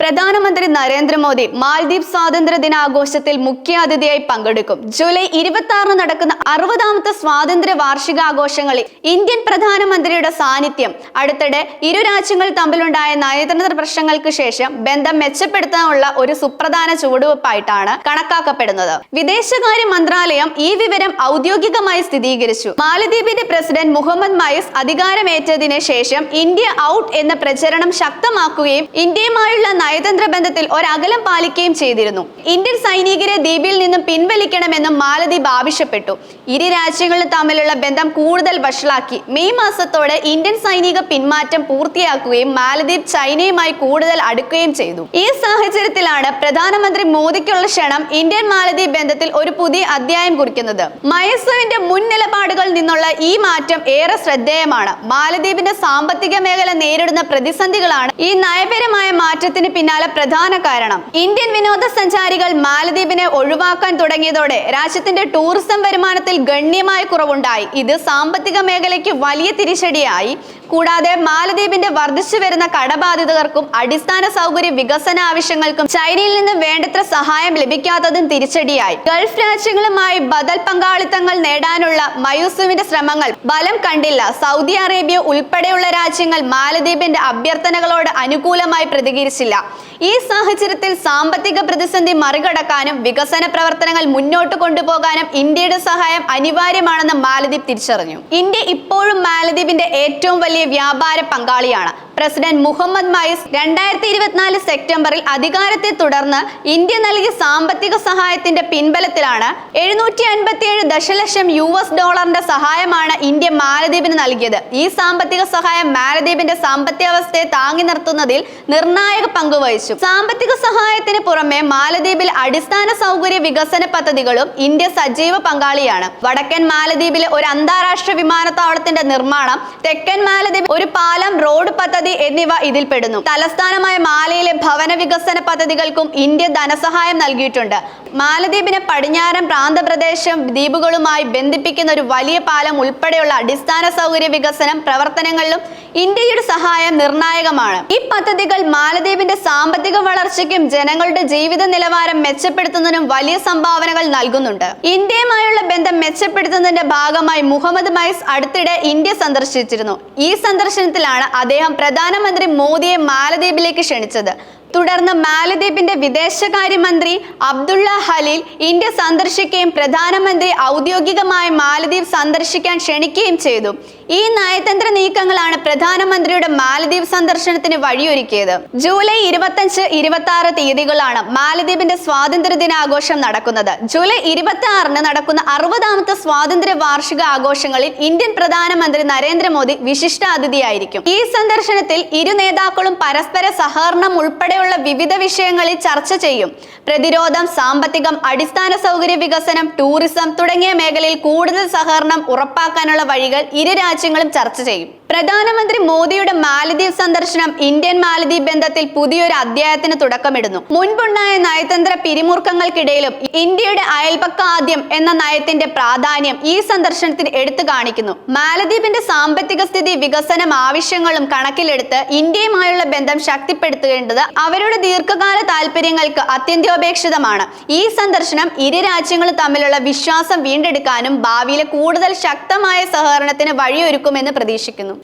പ്രധാനമന്ത്രി നരേന്ദ്രമോദി മാൽദ്വീപ് സ്വാതന്ത്ര്യ ദിനാഘോഷത്തിൽ മുഖ്യാതിഥിയായി പങ്കെടുക്കും. ജൂലൈ ഇരുപത്തി ആറിന് നടക്കുന്ന അറുപതാമത്തെ സ്വാതന്ത്ര്യ വാർഷികാഘോഷങ്ങളിൽ ഇന്ത്യൻ പ്രധാനമന്ത്രിയുടെ സാന്നിധ്യം അടുത്തിടെ ഇരു രാജ്യങ്ങൾ തമ്മിലുണ്ടായ നയതന്ത്ര പ്രശ്നങ്ങൾക്ക് ശേഷം ബന്ധം മെച്ചപ്പെടുത്താനുള്ള ഒരു സുപ്രധാന ചുവടുവെപ്പായിട്ടാണ് കണക്കാക്കപ്പെടുന്നത്. വിദേശകാര്യ മന്ത്രാലയം ഈ വിവരം ഔദ്യോഗികമായി സ്ഥിരീകരിച്ചു. മാലദ്വീപിന്റെ പ്രസിഡന്റ് മുഹമ്മദ് മൈസ് അധികാരമേറ്റതിനു ശേഷം ഇന്ത്യ ഔട്ട് എന്ന പ്രചരണം ശക്തമാക്കുകയും ഇന്ത്യയുമായുള്ള നയതന്ത്ര ബന്ധത്തിൽ ഒരകലം പാലിക്കുകയും ചെയ്തിരുന്നു. ഇന്ത്യൻ സൈനികരെ ദ്വീപിൽ നിന്നും പിൻവലിക്കണമെന്നും മാലദ്വീപ് ആവശ്യപ്പെട്ടു. ഇരു രാജ്യങ്ങളും തമ്മിലുള്ള ബന്ധം കൂടുതൽ വഷളാക്കി. മെയ് മാസത്തോടെ ഇന്ത്യൻ സൈനിക പിന്മാറ്റം പൂർത്തിയാക്കുകയും മാലദ്വീപ് ചൈനയുമായി കൂടുതൽ അടുക്കുകയും ചെയ്തു. ഈ സാഹചര്യത്തിലാണ് പ്രധാനമന്ത്രി മോദിക്കുള്ള ക്ഷണം ഇന്ത്യൻ മാലദ്വീപ് ബന്ധത്തിൽ ഒരു പുതിയ അധ്യായം കുറിക്കുന്നത്. മയസുവിന്റെ മുൻ നിലപാടുകളിൽ നിന്നുള്ള ഈ മാറ്റം ഏറെ ശ്രദ്ധേയമാണ്. മാലദ്വീപിന്റെ സാമ്പത്തിക മേഖല നേരിടുന്ന പ്രതിസന്ധികളാണ് ഈ നയപരമായ മാറ്റത്തിന് പിന്നാലെ പ്രധാന കാരണം. ഇന്ത്യൻ വിനോദസഞ്ചാരികൾ മാലദ്വീപിനെ ഒഴിവാക്കാൻ തുടങ്ങിയതോടെ രാജ്യത്തിന്റെ ടൂറിസം വരുമാനത്തിൽ ഗണ്യമായ കുറവുണ്ടായി. ഇത് സാമ്പത്തിക മേഖലയ്ക്ക് വലിയ തിരിച്ചടിയായി. കൂടാതെ മാലദ്വീപിന്റെ വർദ്ധിച്ചു വരുന്ന കടബാധിതർക്കും അടിസ്ഥാന സൗകര്യ വികസന ആവശ്യങ്ങൾക്കും ചൈനയിൽ നിന്ന് വേണ്ടത്ര സഹായം ലഭിക്കാത്തതും തിരിച്ചടിയായി. ഗൾഫ് രാജ്യങ്ങളുമായി ബദൽ പങ്കാളിത്തങ്ങൾ നേടാനുള്ള മയൂസുവിന്റെ ശ്രമങ്ങൾ ബലം കണ്ടില്ല. സൗദി അറേബ്യ ഉൾപ്പെടെയുള്ള രാജ്യങ്ങൾ മാലദ്വീപിന്റെ അഭ്യർത്ഥനകളോട് അനുകൂലമായി പ്രതികരിച്ചില്ല. ഈ സാഹചര്യത്തിൽ സാമ്പത്തിക പ്രതിസന്ധി മറികടക്കാനും വികസന പ്രവർത്തനങ്ങൾ മുന്നോട്ട് കൊണ്ടുപോകാനും ഇന്ത്യയുടെ സഹായം അനിവാര്യമാണെന്ന് മാലദ്വീപ് തിരിച്ചറിഞ്ഞു. ഇന്ത്യ ഇപ്പോഴും മാലദ്വീപിന്റെ ഏറ്റവും വലിയ വ്യാപാര പങ്കാളിയാണ്. പ്രസിഡന്റ് മുഹമ്മദ് മൈസ് രണ്ടായിരത്തി ഇരുപത്തിനാല് സെപ്റ്റംബറിൽ അധികാരത്തെ തുടർന്ന് ഇന്ത്യ നൽകിയ സാമ്പത്തിക സഹായത്തിന്റെ പിൻബലത്തിലാണ് എഴുന്നൂറ്റി അൻപത്തിയേഴ് ദശലക്ഷം യു എസ് ഡോളറിന്റെ സഹായമാണ് ഇന്ത്യ മാലദ്വീപിന് നൽകിയത്. ഈ സാമ്പത്തിക സഹായം മാലദ്വീപിന്റെ സാമ്പത്തികാവസ്ഥയെ താങ്ങി നിർത്തുന്നതിൽ നിർണായക പങ്ക് വഹിച്ചു. സാമ്പത്തിക സഹായത്തിന് പുറമെ മാലദ്വീപിൽ അടിസ്ഥാന സൗകര്യ വികസന പദ്ധതികളും ഇന്ത്യ സജീവ പങ്കാളിയാണ്. വടക്കൻ മാലദ്വീപിലെ ഒരു അന്താരാഷ്ട്ര വിമാനത്താവളത്തിന്റെ നിർമ്മാണം തെക്കൻ മാലദ്വീപ് ഒരു പാലം റോഡ് പദ്ധതി എന്നിവ ഇതിൽപ്പെടുന്നു. തലസ്ഥാനമായ മാലയിലെ ഭവന വികസന പദ്ധതികൾക്കും ഇന്ത്യ ധനസഹായം നൽകിയിട്ടുണ്ട്. മാലദ്വീപിനെ പടിഞ്ഞാറൻ പ്രാന്തപ്രദേശം ദ്വീപുകളുമായി ബന്ധിപ്പിക്കുന്ന ഒരു വലിയ പാലം ഉൾപ്പെടെയുള്ള അടിസ്ഥാന സൗകര്യ വികസനം പ്രവർത്തനങ്ങളിലും ഇന്ത്യയുടെ സഹായം നിർണായകമാണ്. ഈ പദ്ധതികൾ മാലദ്വീപിന്റെ സാമ്പത്തിക വളർച്ചയ്ക്കും ജനങ്ങളുടെ ജീവിത നിലവാരം മെച്ചപ്പെടുത്തുന്നതിനും വലിയ സംഭാവനകൾ നൽകുന്നുണ്ട്. ഇന്ത്യയുമായുള്ള ബന്ധം മെച്ചപ്പെടുത്തുന്നതിന്റെ ഭാഗമായി മുഹമ്മദ് മൈസ് അടുത്തിടെ ഇന്ത്യ സന്ദർശിച്ചിരുന്നു. ഈ സന്ദർശനത്തിലാണ് അദ്ദേഹം പ്രധാനമന്ത്രി മോദിയെ മാലദ്വീപിലേക്ക് ക്ഷണിച്ചത്. തുടർന്ന് മാലദ്വീപിന്റെ വിദേശകാര്യമന്ത്രി അബ്ദുള്ള ഹലീൽ ഇന്ത്യ സന്ദർശിക്കുകയും പ്രധാനമന്ത്രി ഔദ്യോഗികമായി മാലദ്വീപ് സന്ദർശിക്കാൻ ക്ഷണിക്കുകയും ചെയ്തു. ഈ നയതന്ത്ര നീക്കങ്ങളാണ് പ്രധാനമന്ത്രിയുടെ മാലദ്വീപ് സന്ദർശനത്തിന് വഴിയൊരുക്കിയത്. ജൂലൈ ഇരുപത്തഞ്ച് ഇരുപത്തി ആറ് തീയതികളാണ് മാലദ്വീപിന്റെ സ്വാതന്ത്ര്യ ദിനാഘോഷം നടക്കുന്നത്. ജൂലൈ ഇരുപത്തി ആറിന് നടക്കുന്ന അറുപതാമത്തെ സ്വാതന്ത്ര്യ വാർഷിക ആഘോഷങ്ങളിൽ ഇന്ത്യൻ പ്രധാനമന്ത്രി നരേന്ദ്രമോദി വിശിഷ്ട അതിഥിയായിരിക്കും ഈ സന്ദർശനത്തിൽ ഇരു നേതാക്കളും പരസ്പര സഹകരണം ഉൾപ്പെടെയുള്ള വിവിധ വിഷയങ്ങളിൽ ചർച്ച ചെയ്യും. പ്രതിരോധം സാമ്പത്തികം അടിസ്ഥാന സൗകര്യ വികസനം ടൂറിസം തുടങ്ങിയ മേഖലയിൽ കൂടുതൽ സഹകരണം ഉറപ്പാക്കാനുള്ള വഴികൾ ഇരു രാജ്യങ്ങളും ചർച്ച ചെയ്യും. പ്രധാനമന്ത്രി മോദിയുടെ മാലദ്വീപ് സന്ദർശനം ഇന്ത്യൻ മാലദ്വീപ് ബന്ധത്തിൽ പുതിയൊരു അധ്യായത്തിന് തുടക്കമിടുന്നു. മുൻപുണ്ടായ നയതന്ത്ര പിരിമുറുക്കങ്ങൾക്കിടയിലും ഇന്ത്യയുടെ അയൽപക്ക ആദ്യം എന്ന നയത്തിന്റെ പ്രാധാന്യം ഈ സന്ദർശനത്തിന് എടുത്തു കാണിക്കുന്നു. മാലദ്വീപിന്റെ സാമ്പത്തിക സ്ഥിതി വികസനം ആവശ്യങ്ങളും കണക്കിലെടുത്ത് ഇന്ത്യയുമായുള്ള ബന്ധം ശക്തിപ്പെടുത്തേണ്ടത് അവരുടെ ദീർഘകാല താല്പര്യങ്ങൾക്ക് അത്യന്താപേക്ഷിതമാണ് ഈ സന്ദർശനം ഇരു രാജ്യങ്ങളും തമ്മിലുള്ള വിശ്വാസം വീണ്ടെടുക്കാനും ഭാവിയിലെ കൂടുതൽ ശക്തമായ സഹകരണത്തിന് വഴിയൊരുക്കുമെന്ന് പ്രതീക്ഷിക്കുന്നു.